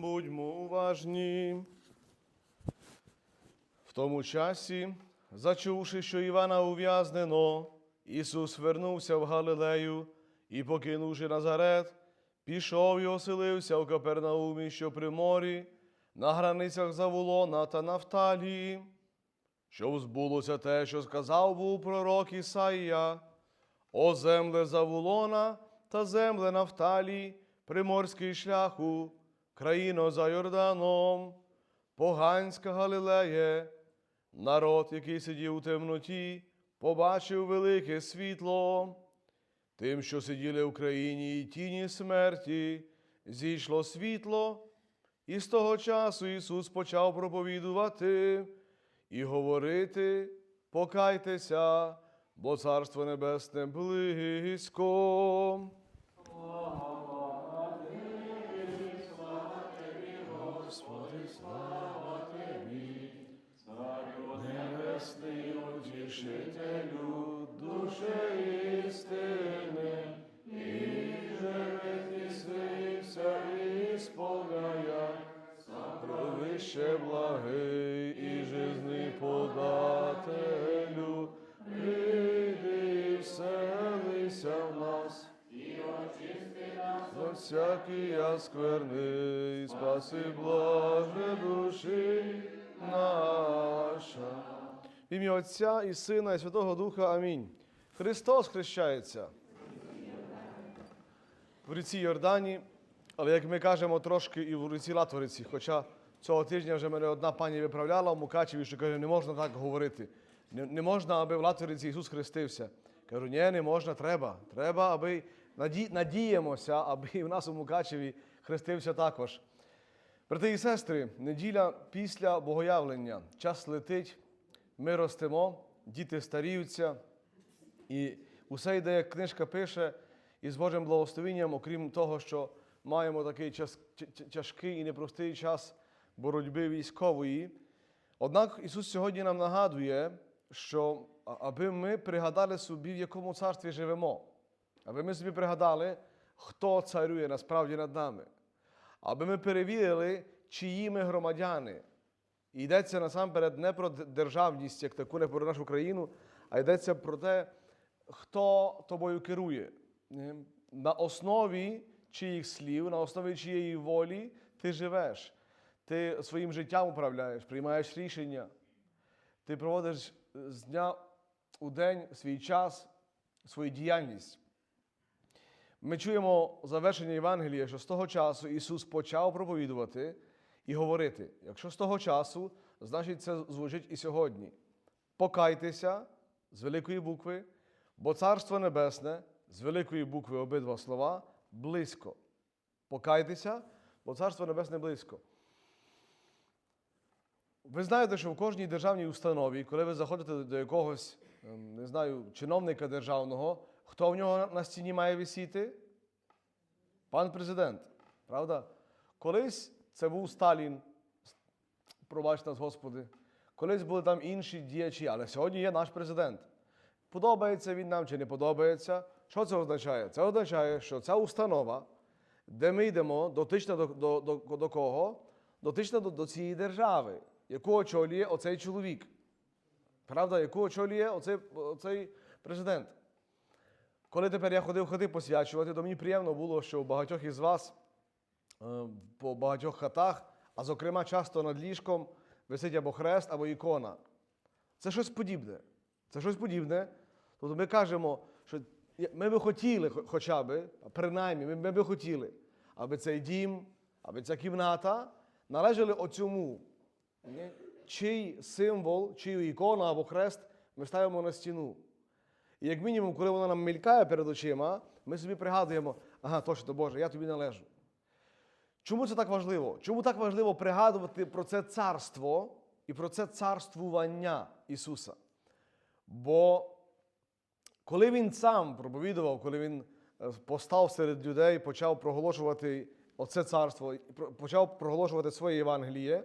Будьмо уважні. В тому часі, зачувши, що Івана ув'язнено, Ісус вернувся в Галилею і, покинувши Назарет, пішов і оселився в Капернаумі, що при морі, на границях Заволона та Нафталії, щоб збулося те, що сказав був пророк Ісаїя. О земле Завулона та земле Нафталії, приморський шляху, країно за Йорданом, поганська Галилеє, народ, який сидів у темноті, побачив велике світло. Тим, що сиділи в країні і тіні смерті, зійшло світло, і з того часу Ісус почав проповідувати і говорити: покайтеся, бо Царство Небесне близько. Сокровище благий і жизни подателю, прийди, вселися в нас. За всякий оскверний, спаси блаже душі наша. В ім'я Отця і Сина, і Святого Духа. Амінь. Христос хрещається. В ріці Йордані, але як ми кажемо, трошки і в ріці Латвиці, хоча цього тижня вже мене одна пані виправляла в Мукачеві, що каже, не можна так говорити. Не, не можна, аби в Латвиці Ісус хрестився. Кажу, ні, не можна, треба. Треба, аби наді... надіємося, аби в нас у Мукачеві хрестився також. Брати і сестри, неділя після богоявлення. Час летить, ми ростемо, діти старіються. І усе йде, як книжка пише, і з Божим благословенням, окрім того, що маємо такий час, тя- тя- тяжкий і непростий час боротьби військової. Однак Ісус сьогодні нам нагадує, що аби ми пригадали собі, в якому царстві живемо, аби ми собі пригадали, хто царює насправді над нами, аби ми перевірили, чиї ми громадяни. І йдеться насамперед не про державність, як таку, не про нашу країну, а йдеться про те, хто тобою керує. Е, На основі чиїх слів, на основі чиєї волі ти живеш. Ти своїм життям управляєш, приймаєш рішення. Ти проводиш е, з дня у день свій час, свою діяльність. Ми чуємо завершення Євангелія, що з того часу Ісус почав проповідувати і говорити. Якщо з того часу, значить це звучить і сьогодні. Покайтеся з великої букви, бо Царство Небесне з великої букви обидва слова близько. Покайтеся, бо Царство Небесне близько. Ви знаєте, що в кожній державній установі, коли ви заходите до якогось, ем, не знаю, чиновника державного, хто в нього на стіні має висіти? Пан президент. Правда? Колись це був Сталін, пробач нас, Господи. Колись були там інші діячі, але сьогодні є наш президент. Подобається він нам чи не подобається. Що це означає? Це означає, що ця установа, де ми йдемо, дотична до, до, до, до кого? Дотична до, до цієї держави, яку очолює оцей чоловік. Правда, яку очолює оцей, оцей президент. Коли тепер я ходив хати посвячувати, то мені приємно було, що у багатьох із вас е, по багатьох хатах, а зокрема часто над ліжком висить або хрест, або ікона. Це щось подібне. Це щось подібне. Тобто ми кажемо, що ми би хотіли, хоча б, принаймні, ми би хотіли, аби цей дім, аби ця кімната належали оцьому. Чий символ, чию ікону або хрест ми ставимо на стіну. І як мінімум, коли вона нам мелькає перед очима, ми собі пригадуємо, ага, точно, Боже, я тобі належу. Чому це так важливо? Чому так важливо пригадувати про це царство і про це царствування Ісуса? Бо коли Він сам проповідував, коли Він е, постав серед людей, почав проголошувати оце царство, почав проголошувати своє Євангеліє,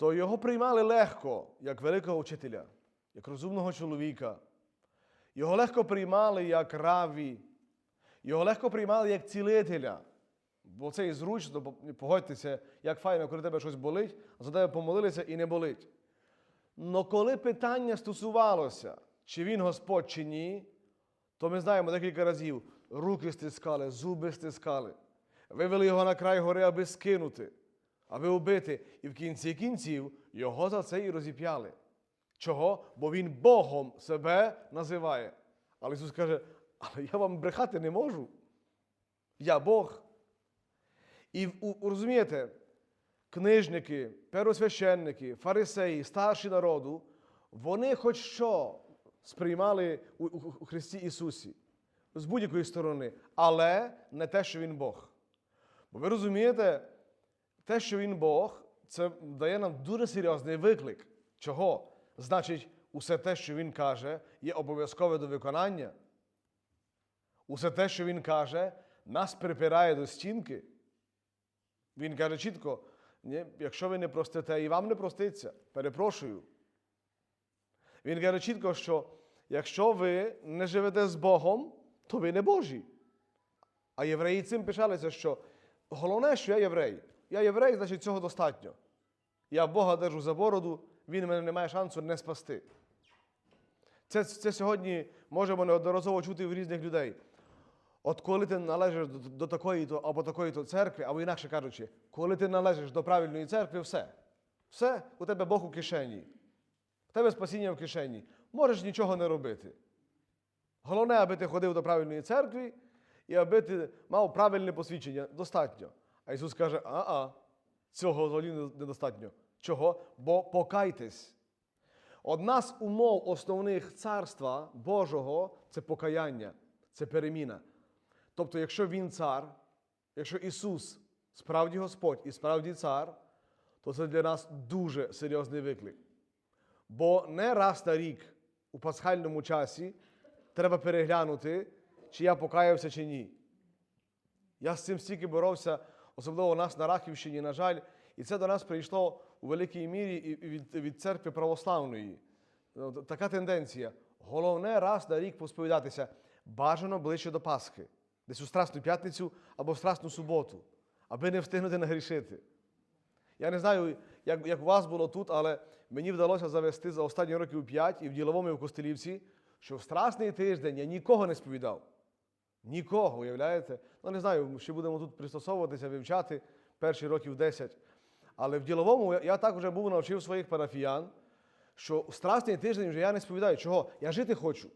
то його приймали легко, як великого вчителя, як розумного чоловіка. Його легко приймали як раві, його легко приймали як цілителя. Бо це і зручно, погодьтеся, як файно, коли тебе щось болить, а за тебе помолилися і не болить. Но коли питання стосувалося, чи він Господь, чи ні, то ми знаємо декілька разів, руки стискали, зуби стискали. Вивели його на край гори, аби скинути, аби убити. І в кінці кінців його за це і розіп'яли. Чого? Бо він Богом себе називає. Але Ісус каже, але я вам брехати не можу. Я Бог. І розумієте, книжники, первосвященники, фарисеї, старші народу, вони хоч що сприймали у Христі Ісусі з будь-якої сторони, але не те, що Він Бог. Бо ви розумієте, те, що Він Бог, це дає нам дуже серйозний виклик. Чого? Значить, усе те, що Він каже, є обов'язкове до виконання. Усе те, що Він каже, нас припирає до стінки. Він каже чітко: «Ні, якщо ви не простите, і вам не проститься, перепрошую. Він каже чітко, що якщо ви не живете з Богом, то ви не Божі. А євреї цим пишалися, що головне, що я єврей. Я єврей, значить цього достатньо. Я Бога держу за бороду, він мене не має шансу не спасти. Це, це сьогодні можемо неодноразово чути в різних людей. От коли ти належиш до, до такої то або такої то церкви, або інакше кажучи, коли ти належиш до правильної церкви, все. Все, у тебе Бог у кишені. У тебе спасіння в кишені. Можеш нічого не робити. Головне, аби ти ходив до правильної церкви і аби ти мав правильне посвідчення. Достатньо. А Ісус каже: а-а, цього взагалі недостатньо. Чого? Бо покайтесь. Одна з умов основних царства Божого це покаяння, це переміна. Тобто, якщо Він цар, якщо Ісус справді Господь і справді цар, то це для нас дуже серйозний виклик. Бо не раз на рік у пасхальному часі треба переглянути, чи я покаявся, чи ні. Я з цим стільки боровся, особливо у нас на Рахівщині, на жаль, і це до нас прийшло у великій мірі від, від церкви православної. Ну, Така тенденція. Головне раз на рік посповідатися бажано ближче до Пасхи, десь у Страсну п'ятницю або в Страсну суботу, аби не встигнути нагрішити. Я не знаю, як, як у вас було тут, але мені вдалося завести за останні років п'ять і в діловому, і в Костелівці, що в Страсний тиждень я нікого не сповідав. Нікого, уявляєте? Ну, не знаю, ще будемо тут пристосовуватися, вивчати перші років 10. Але в діловому я, так вже був навчив своїх парафіян, що в страсний тиждень вже я не сповідаю. Чого? Я жити хочу.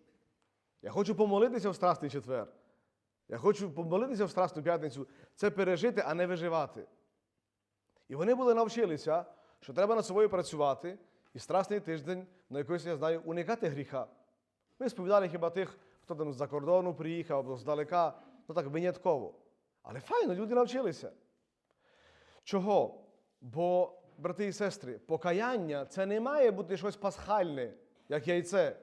Я хочу помолитися в страсний четвер. Я хочу помолитися в страсну п'ятницю. Це пережити, а не виживати. І вони були навчилися, що треба над собою працювати і страсний тиждень, на якийсь, я знаю, уникати гріха. Ми сповідали хіба тих, хто там з-за кордону приїхав або здалека, ну так винятково. Але файно, люди навчилися. Чого? Бо, брати і сестри, покаяння це не має бути щось пасхальне, як яйце.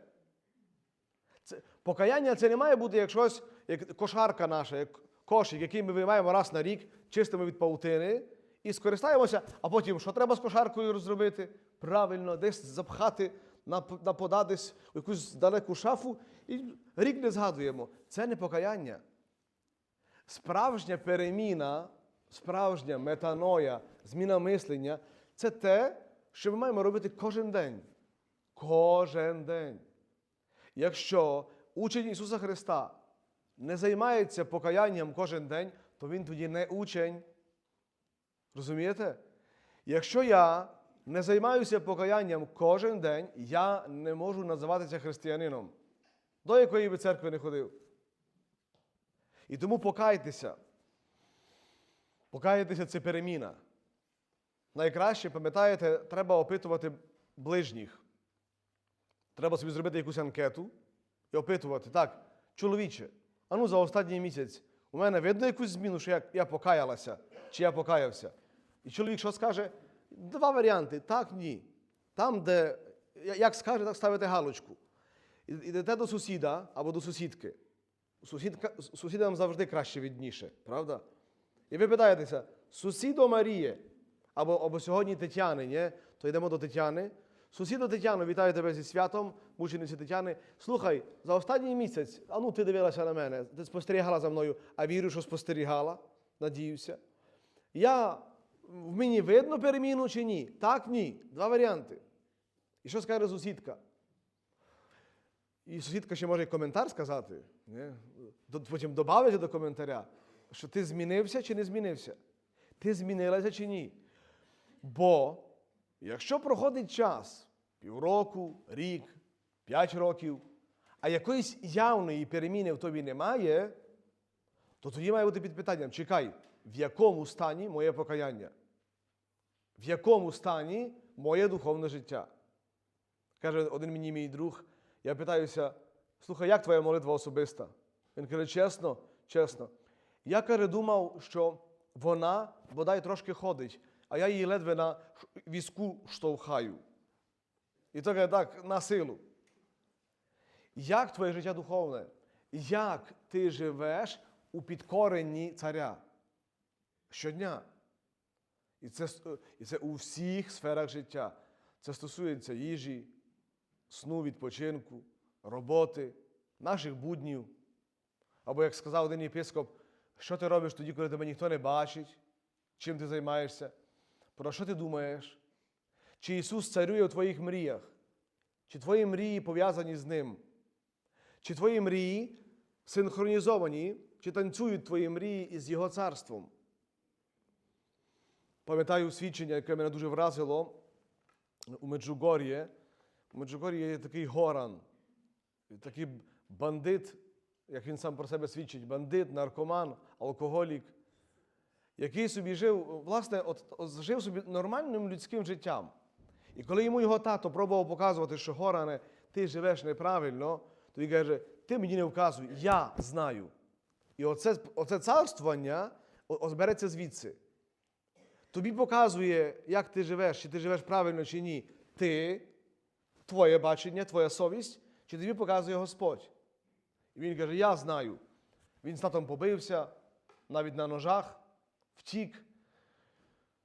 Це, покаяння це не має бути як щось, як кошарка наша, як кошик, який ми виймаємо раз на рік, чистимо від паутини і скористаємося, а потім що треба з кошаркою зробити? Правильно, десь запхати, нап- наподати десь у якусь далеку шафу і рік не згадуємо. Це не покаяння. Справжня переміна, справжня метаноя, зміна мислення це те, що ми маємо робити кожен день. Кожен день. Якщо учень Ісуса Христа не займається покаянням кожен день, то він тоді не учень. Розумієте? Якщо я не займаюся покаянням кожен день, я не можу називатися християнином, до якої би церкви не ходив. І тому покайтеся. Покаятися це переміна. Найкраще, пам'ятаєте, треба опитувати ближніх. Треба собі зробити якусь анкету і опитувати. Так, чоловіче, а ну за останній місяць у мене видно якусь зміну, що я, я покаялася, чи я покаявся. І чоловік що скаже? Два варіанти: так, ні. Там, де як скаже, так ставите галочку. Ідете до сусіда або до сусідки. Сусідка, сусідам завжди краще відніше, правда? І ви питаєтеся, сусідо Маріє, або, або сьогодні Тетяни, ні? то йдемо до Тетяни. Сусідо Тетяно, вітаю тебе зі святом, мучениці Тетяни. Слухай, за останній місяць, а ну ти дивилася на мене, ти спостерігала за мною, а вірю, що спостерігала. надіюся. Я, в мені видно переміну чи ні? Так, ні. Два варіанти. І що скаже сусідка? І сусідка ще може коментар сказати, не? Потім додати до коментаря, що ти змінився чи не змінився. Ти змінилася чи ні. Бо якщо проходить час, півроку, рік, п'ять років, а якоїсь явної переміни в тобі немає, то тоді має бути під питанням: чекай, в якому стані моє покаяння? В якому стані моє духовне життя? Каже один мені мій друг, я питаюся, слухай, як твоя молитва особиста? Він каже, чесно, чесно. Я каже, думав, що вона бодай трошки ходить, а я її ледве на візку штовхаю. І то каже, так, на силу. Як твоє життя духовне? Як ти живеш у підкоренні царя? Щодня. І це, і це у всіх сферах життя. Це стосується їжі, сну, відпочинку, роботи, наших буднів. Або, як сказав один єпископ, що ти робиш тоді, коли тебе ніхто не бачить, чим ти займаєшся, про що ти думаєш? Чи Ісус царює у твоїх мріях? Чи твої мрії пов'язані з Ним? Чи твої мрії синхронізовані, чи танцюють твої мрії із Його царством? Пам'ятаю свідчення, яке мене дуже вразило у Меджугор'ї. У Меджугор'ї є такий горан, такий бандит, як він сам про себе свідчить, бандит, наркоман, алкоголік, який собі жив, власне, от, от жив собі нормальним людським життям. І коли йому його тато пробував показувати, що Горане, ти живеш неправильно, то він каже, ти мені не вказуй, я знаю. І оце, оце царствування о- о, береться звідси. Тобі показує, як ти живеш, чи ти живеш правильно чи ні. Ти, твоє бачення, твоя совість, чи тобі показує Господь. І він каже: Я знаю. Він з татом побився, навіть на ножах, втік.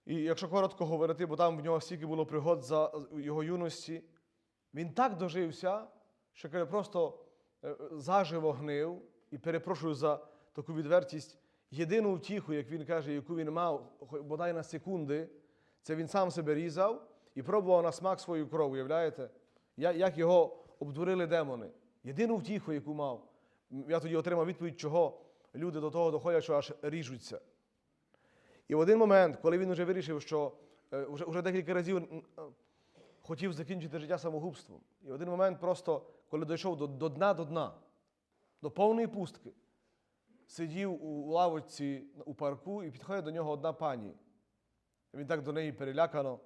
І якщо коротко говорити, бо там в нього стільки було пригод за його юності, він так дожився, що каже, просто е, заживо гнив і перепрошую за таку відвертість. Єдину втіху, як він каже, яку він мав, бодай на секунди, це він сам себе різав і пробував на смак свою кров, уявляєте? Як його обдурили демони. Єдину втіху, яку мав. Я тоді отримав відповідь, чого люди до того доходять, що аж ріжуться. І в один момент, коли він вже вирішив, що е, вже, вже декілька разів хотів закінчити життя самогубством. І в один момент, просто, коли дійшов до, до дна до дна, до повної пустки, сидів у лавочці у парку і підходить до нього одна пані. Він так до неї перелякано.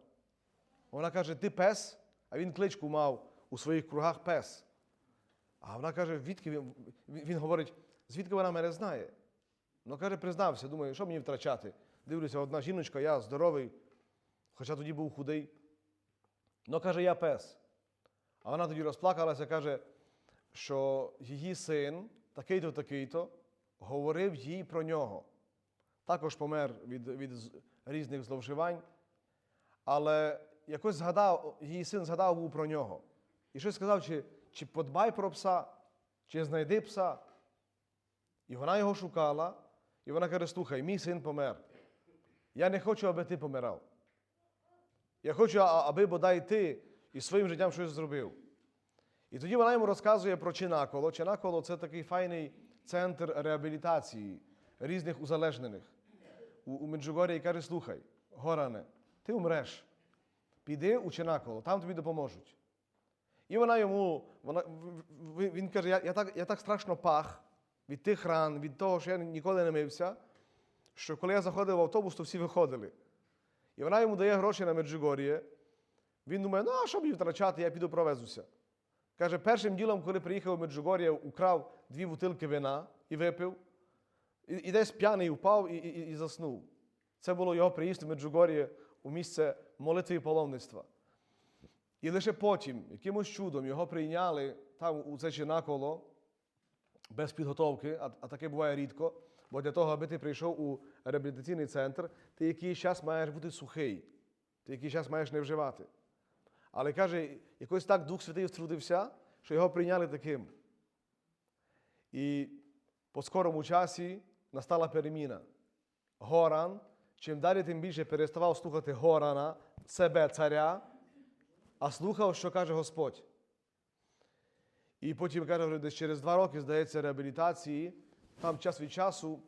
Вона каже: Ти пес? А він кличку мав у своїх кругах пес. А вона каже, відки він, він, говорить, звідки вона мене знає? Ну, каже, признався, думаю, що мені втрачати? Дивлюся, одна жіночка, я здоровий, хоча тоді був худий. Ну, каже, я пес. А вона тоді розплакалася, каже, що її син, такий-то, такий-то, говорив їй про нього. Також помер від, від різних зловживань. Але якось згадав, її син згадав був про нього. І щось сказав, чи, чи подбай про пса, чи знайди пса. І вона його шукала, і вона каже: слухай, мій син помер. Я не хочу, аби ти помирав. Я хочу, аби бодай ти із своїм життям щось зробив. І тоді вона йому розказує про Чинаколо. Чинаколо це такий файний центр реабілітації різних узалежнених у, у Меджугорі і каже: слухай, Горане, ти умреш. Піди у Чинаколо, там тобі допоможуть. І вона йому, вона, він каже, я, я, так, я так страшно пах від тих ран, від того, що я ніколи не мився, що коли я заходив в автобус, то всі виходили. І вона йому дає гроші на Меджугор'є. Він думає, ну а що мені втрачати, я піду провезуся. Каже, першим ділом, коли приїхав у Меджугор'я, украв дві бутилки вина і випив, і, і десь п'яний впав і, і, і заснув. Це було його приїзд у Меджугор'я у місце молитви і паломництва. І лише потім, якимось чудом, його прийняли там у це чинаколо, без підготовки, а, а таке буває рідко, бо для того, аби ти прийшов у реабілітаційний центр, ти якийсь час маєш бути сухий, ти якийсь час маєш не вживати. Але каже, якось так Дух Святий втрудився, що його прийняли таким. І по скорому часі настала переміна. Горан, чим далі, тим більше переставав слухати Горана, себе царя, а слухав, що каже Господь. І потім каже, десь через два роки, здається, реабілітації, там час від часу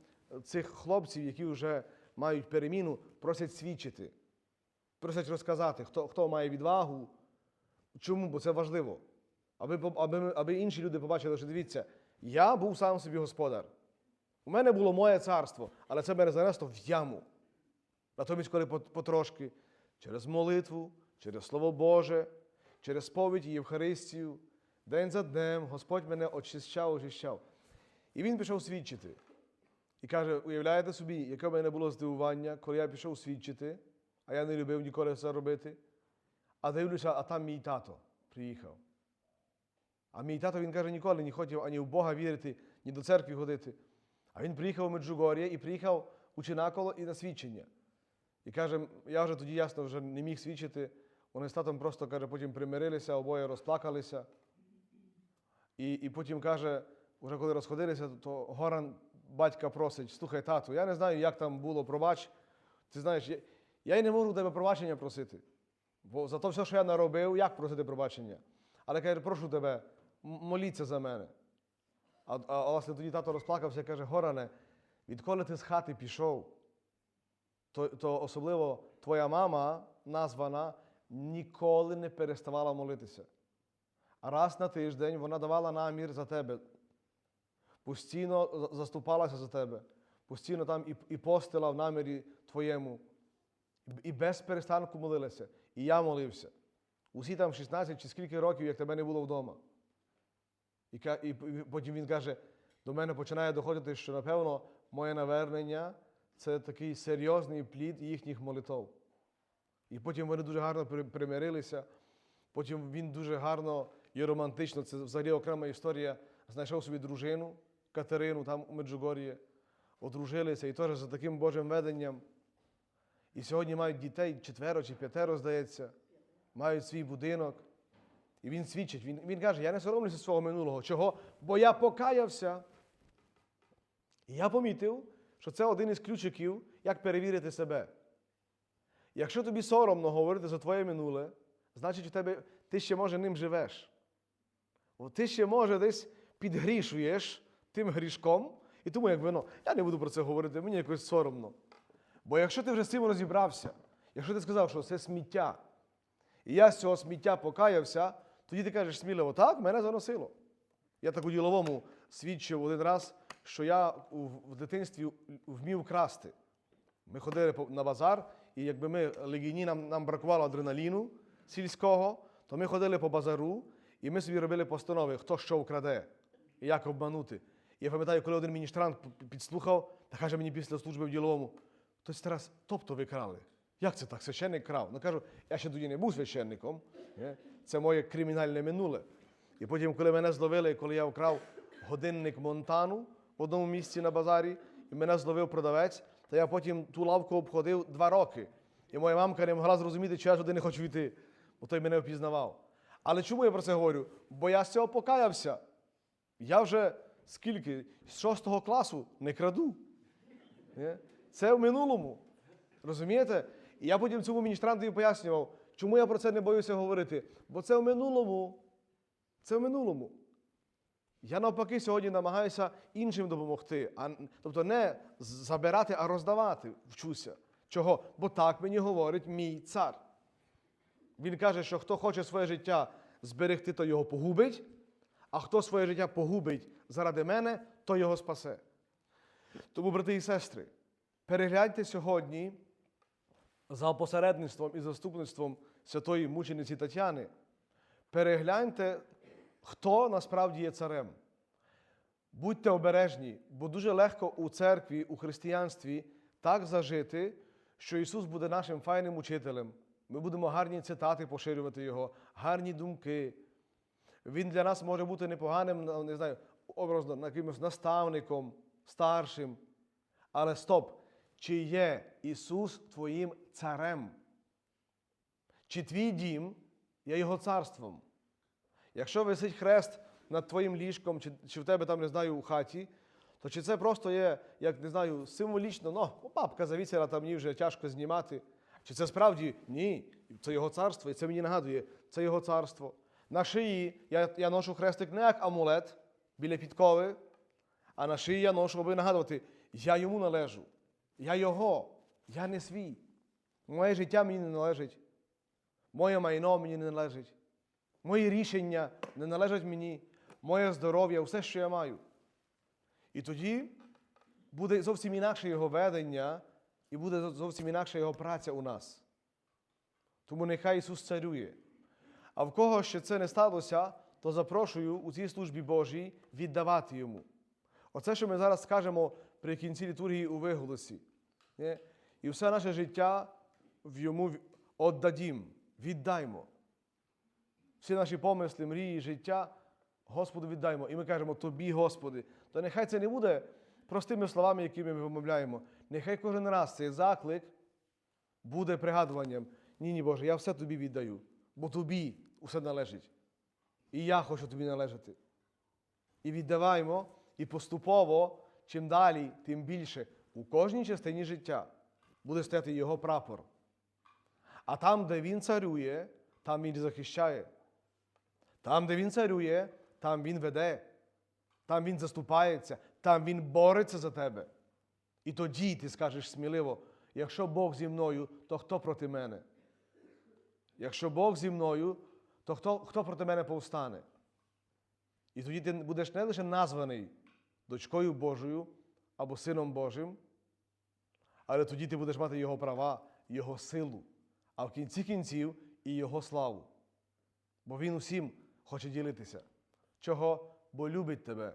цих хлопців, які вже мають переміну, просять свідчити, просять розказати, хто, хто має відвагу. Чому? Бо це важливо. Аби, аби, аби інші люди побачили, що дивіться, я був сам собі господар. У мене було моє царство, але це мене занесло в яму. Натомість, коли потрошки, через молитву, через Слово Боже, через сповідь і Євхаристію, день за днем Господь мене очищав, очищав. І він пішов свідчити. І каже: уявляєте собі, яке в мене було здивування, коли я пішов свідчити, а я не любив ніколи це робити. А дивлюся, а там мій тато приїхав. А мій тато він каже, ніколи не хотів ані в Бога вірити, ні до церкви ходити. А він приїхав у Меджугор'я і приїхав у Чинаколо і на свідчення. І каже, я вже тоді ясно вже не міг свідчити. Вони з татом просто каже, потім примирилися, обоє розплакалися. І, і потім каже, вже коли розходилися, то Горан батька просить: слухай, тату, я не знаю, як там було, пробач. Ти знаєш, я, й не можу тебе пробачення просити. Бо за те все, що я наробив, як просити пробачення? Але каже, прошу тебе, моліться за мене. А, а, а власне тоді тато розплакався і каже: Горане, відколи ти з хати пішов, то, то особливо твоя мама, названа, ніколи не переставала молитися. Раз на тиждень вона давала намір за тебе. Постійно заступалася за тебе, постійно там і, і постила в намірі твоєму, і без перестанку молилася. І я молився. Усі там 16 чи скільки років, як тебе не було вдома. І, і потім він каже, до мене починає доходити, що, напевно, моє навернення це такий серйозний плід їхніх молитов. І потім вони дуже гарно примирилися. Потім він дуже гарно і романтично, це взагалі окрема історія, знайшов собі дружину Катерину там у Меджугор'ї, одружилися і теж за таким Божим веденням. І сьогодні мають дітей четверо чи п'ятеро, здається, мають свій будинок. І він свідчить, він, він каже, я не соромлюся свого минулого. Чого? Бо я покаявся. І я помітив, що це один із ключиків, як перевірити себе. Якщо тобі соромно говорити за твоє минуле, значить у тебе ти ще може ним живеш. От ти ще може десь підгрішуєш тим грішком, і тому як вино, я не буду про це говорити, мені якось соромно. Бо якщо ти вже з цим розібрався, якщо ти сказав, що це сміття, і я з цього сміття покаявся, тоді ти кажеш сміливо, так, мене заносило. Я так у діловому свідчив один раз, що я в дитинстві вмів красти. Ми ходили на базар, і якби ми легіні, нам, нам бракувало адреналіну сільського, то ми ходили по базару, і ми собі робили постанови, хто що вкраде і як обманути. І я пам'ятаю, коли один міністрант підслухав, та каже мені після служби в діловому, хтось Тарас, тобто ви крали. Як це так? Священник крав? Ну кажу, я ще тоді не був священником. Це моє кримінальне минуле. І потім, коли мене зловили, коли я вкрав годинник Монтану в одному місці на базарі, і мене зловив продавець, то я потім ту лавку обходив два роки. І моя мамка не могла зрозуміти, чи я туди не хочу йти, бо той мене впізнавав. Але чому я про це говорю? Бо я з цього покаявся. Я вже скільки? З шостого класу не краду. Це в минулому. Розумієте? І я потім цьому міністрантові пояснював, чому я про це не боюся говорити. Бо це в минулому. Це в минулому. Я навпаки сьогодні намагаюся іншим допомогти. А, тобто не забирати, а роздавати вчуся. Чого? Бо так мені говорить мій цар. Він каже, що хто хоче своє життя зберегти, то його погубить, а хто своє життя погубить заради мене, то його спасе. Тому, брати і сестри, перегляньте сьогодні за посередництвом і заступництвом святої мучениці Тетяни. Перегляньте, хто насправді є царем. Будьте обережні, бо дуже легко у церкві, у християнстві так зажити, що Ісус буде нашим файним учителем. Ми будемо гарні цитати поширювати Його, гарні думки. Він для нас може бути непоганим, не знаю, образно, якимось наставником, старшим. Але стоп! Чи є Ісус твоїм царем? Чи твій дім є Його царством? Якщо висить хрест над твоїм ліжком, чи, чи в тебе там, не знаю, у хаті, То чи це просто є, як не знаю, символічно, ну, папка завісила, там мені вже тяжко знімати. Чи це справді ні, це його царство, і це мені нагадує, це його царство. На шиї я, я ношу хрестик не як амулет біля підкови, а на шиї я ношу, аби нагадувати, я йому належу, я його, я не свій. Моє життя мені не належить, моє майно мені не належить, мої рішення не належать мені, моє здоров'я, все, що я маю. І тоді буде зовсім інакше його ведення, і буде зовсім інакша його праця у нас. Тому нехай Ісус царює. А в кого ще це не сталося, то запрошую у цій службі Божій віддавати йому. Оце, що ми зараз скажемо при кінці літургії у виголосі. І все наше життя в йому віддадім, віддаймо. Всі наші помисли, мрії, життя Господу віддаймо. І ми кажемо Тобі, Господи. То нехай це не буде простими словами, якими ми вимовляємо. Нехай кожен раз цей заклик буде пригадуванням. Ні, ні, Боже, я все тобі віддаю, бо тобі усе належить. І я хочу тобі належати. І віддаваймо, і поступово, чим далі, тим більше у кожній частині життя буде стояти його прапор. А там, де він царює, там він захищає. Там, де він царює, там він веде, там він заступається, там він бореться за тебе. І тоді ти скажеш сміливо: якщо Бог зі мною, то хто проти мене? Якщо Бог зі мною, то хто, хто проти мене повстане? І тоді ти будеш не лише названий дочкою Божою або Сином Божим, але тоді ти будеш мати Його права, Його силу, а в кінці кінців і Його славу. Бо Він усім хоче ділитися. Чого? Бо любить тебе